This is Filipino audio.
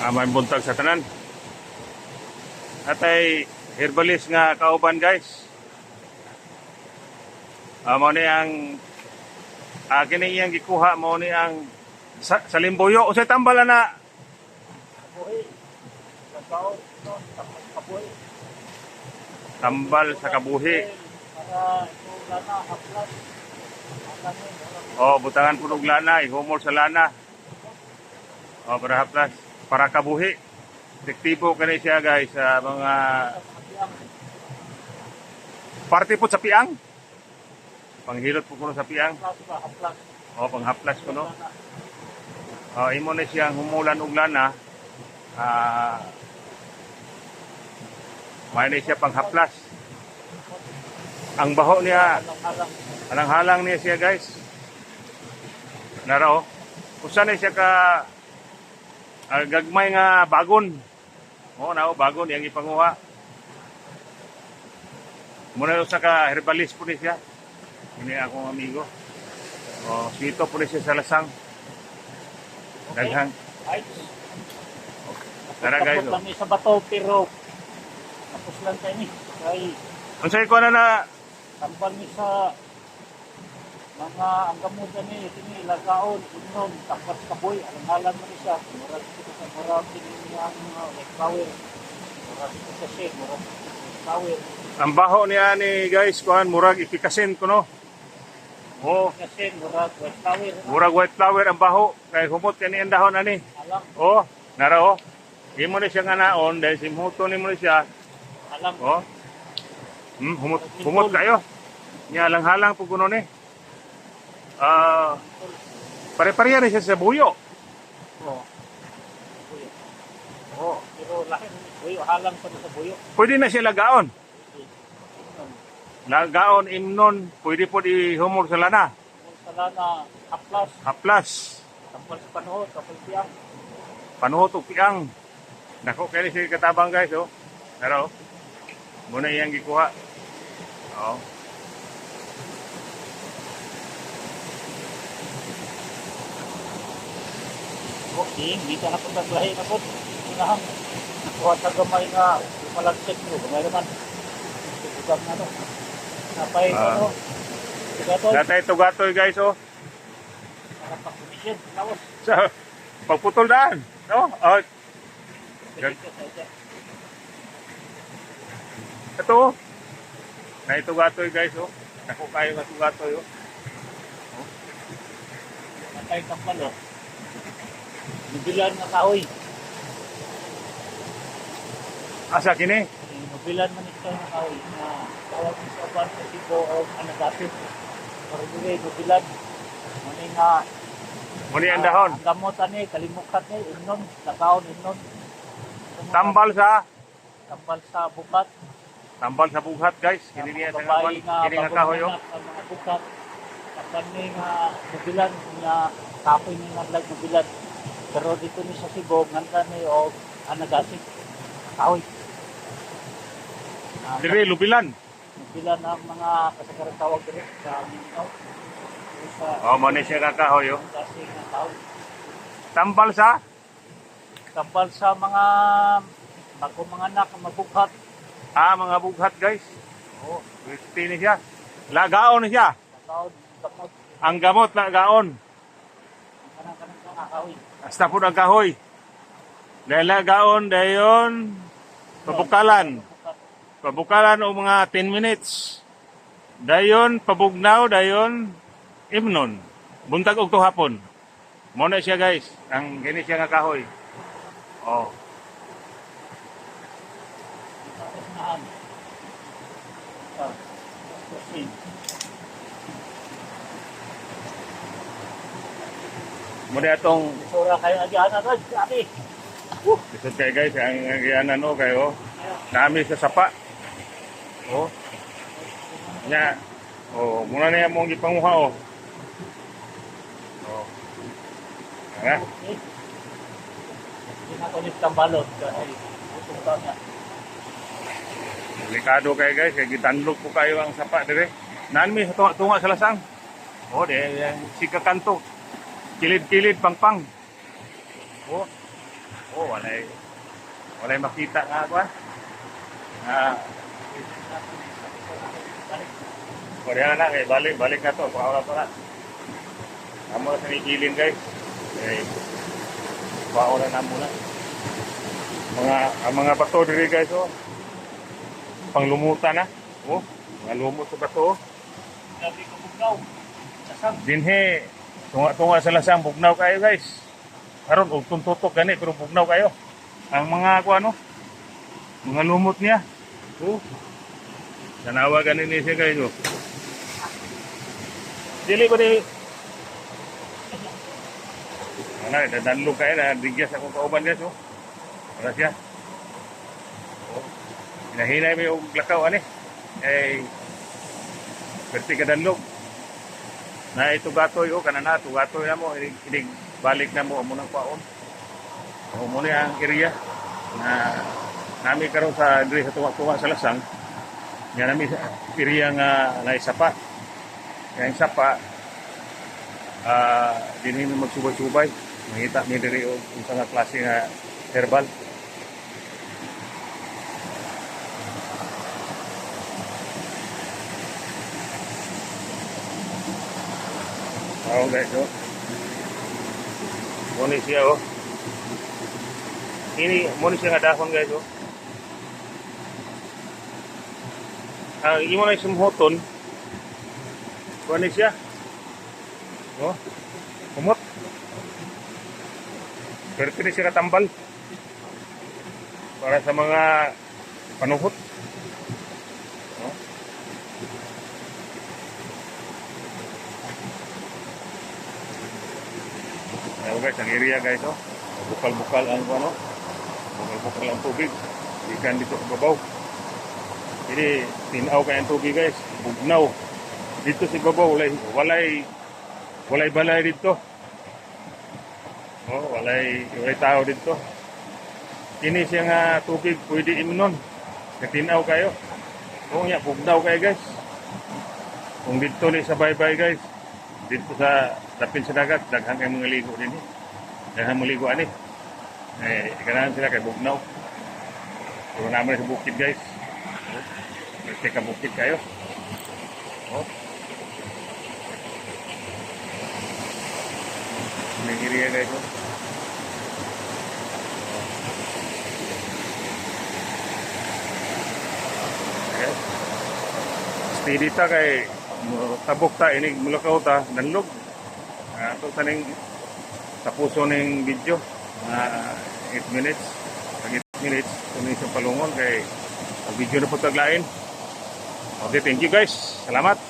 Amay buntag sa tanan. Atay herbalist nga kauban guys. Amo ni ang ah, kini iyang gikuha mo ni ang sa, sa limbuyo o sa tambala na tambal sa kabuhi. Para ito lana, haplas. Ang kami, O butangan punog lana, ihumol sa lana. O para haplas para kabuhi. Efektibo kani siya guys sa mga parte po sa piang. Panghilot po kuno sa piang. Haplas ba, haplas. O panghaplas kuno. O imo na siyang humulan og lana. Ah may na siya panghaplas. Ang baho niya, Alang-alang. alang-halang niya siya guys. Naro. Kung saan na siya ka ah, gagmay nga bagon. Oo na, bagon yang ipanguha. Muna sa ka herbalist po ni siya. Ini akong amigo. O, sito po siya sa lasang. Daghang. Ay, Tara guys. tapos lang ni sa bato, pero tapos lang tayo ni. Ay, Ang sa'yo ko na na, tambal ni sa mga ang gamutan ni tini lagaon inom tapos kaboy ang halan mo siya murag ito sa murag tini ang like power murag ito sa shade murag power ang baho niya ni guys, kuhan, murag ipikasin ko no. Oo, kasi murag white power murag white flower ang baho. Kaya humot kani ang dahon ani. alam Oh, nara oh. Imo ni siya nga naon dahil simhuto ni mo ni siya. alam Oh. Hmm, humot, humot kayo. Nya lang halang po kuno ni. Ah, pare-pareha ni siya sa buyo. oh Oh. pero lahi buyo halang pa sa buyo Pwede na siya lagaon. Lagaon imnon, pwede po ihumol sa lana. kung sala na haplas Haplas, tampal sa panahon kapal siyang panuhot ug piang. Nako kay siya katabang guys oh. Oh. Muna iyang gikuha. Oh. Oh ding di ka na po naglahi na po sinahang nakuha sa gamay nga malagsit mo gamay naman Tugang na to napay Ah. ano Tugatol, Datay tugatoy guys oh. para pa komisyon, lawas. Sa pagputol daan. No? Oh, ito oh. Na tugatoy guys oh. Nako kayo nga tugatoy oh. Natay kang palo. Nubilan nga kahoy. Asa kini? Nubilan man ito nga kahoy na tawag mo sa uban sa tipo o anagapit. Para dili nubilan. Mani nga Muni ang dahon. Ang gamot ani kalimukhat ni inon, lakaon inon. Tambal sa tambal sa bukat. tambal sa bughat guys. Kini niya sa nga kini nga kahoy oh. Mga bukat. Tambal ni nga nubilan nga kapoy ni nga lag nubilan. Pero dito ni sa Cebu, nganta ni o anagasik. Kahoy. Ah, Dire lubilan. Nubilan ang mga kasagaran tawag dito sa Mindanao. Oh, mo ni siya ka kahoy oh. Tambal sa Tambal sa mga bago mga anak ang mabukhat. ah mga bughat guys. Oo. Gusti ni siya. Lagaon siya. Gamot. Ang gamot na gaon. Kanang-kanang kakakahoy. Hasta po ang kahoy. Dahil lagaon, dayon pabukalan. Pabukalan o mga 10 minutes. Dayon pabugnaw, dayon imnon. Buntag og tuhapon. Mo na siya guys. Ang gini siya nga kahoy. Oh. Kasnahan. Ah, proceed. Mo na itong Sura kayo agyan na doon. Sabi. Isod kay guys, ang ang ano kayo. Nami sa sapa. Oh. Nya. Oh, muna na yung mong ipanguha oh. Oh. Nga. Hindi na ko nitang balot. Dahil utong taon niya. Delikado kayo guys, kaya gitanlog po kayo ang sapa dire. Nami sa tunga, tunga sa lasang. Oh, de, de sika kanto. Kilid-kilid pang-pang. Oh. Oo, walay walay makita nga ako. Ah, Korea na eh, balik balik na to, pakawa pa na. Amo sa nigilin guys. Eh, pakawa na na muna. Mga ang mga bato diri guys oh. Panglumutan na. Oh, mga lumot sa bato. oh. Gabi ko. Dinhe, tunga-tunga sa lasang bugnaw kayo guys. Karon og tuntutok gani pero bugnaw kayo. Ang mga ko ano, mga lumot niya. Oh. Tanawa gani ni siya guys oh. Dili ko ni Ano, dadalog kayo na digyas akong kauban guys oh. Para siya. Oh. Hinahinay mo yung lakaw ani. Eh, Berti ka danlog na ito gatoy o kanana ito gatoy na mo inig, balik na mo amo nang paon. O mo ang area. Na nami karon sa diri sa tuwa-tuwa sa lasang. Nga nami area nga naisapa kaya ang sapa ah dinhi mi magsubay-subay. Makita mi diri og unsa nga klase nga herbal Oo, guys, oh. Muna siya, oh. Ini, muna siya nga dahon, guys, oh. Ang imo na sumhoton, kuha siya. Oh, kumot. Pero pwede siya katambal. Para sa mga panuhot. Ayan guys, ang area guys, oh. Bukal-bukal ang ano. Bukal-bukal ang tubig. Ikan dito sa babaw. Jadi, tinaw kayo ang tubig guys. Bugnaw. Dito sa babaw, walay, walay, walay balay dito. Oh, walay, walay tao dito. Kini siya nga tubig, pwede imnon. Katinaw kayo. Oo nga, bugnaw kayo guys. Kung dito ni sa bye-bye guys, dito sa tapin sa dagat, daghan kay mga ligo din eh. Daghan mga ligo ani. Eh, ganahan sila kay Bugnaw. Puro naman sa bukid guys. Kasi ka bukid kayo. Oh. May area guys. Oh. Steady ta kay tabok ta inig mulakaw ta nanlog. Ito sa ning sa puso ning video na 8 minutes. Pag 8 minutes kunin sa palungon kay video na po taglain. Okay, thank you guys. Salamat.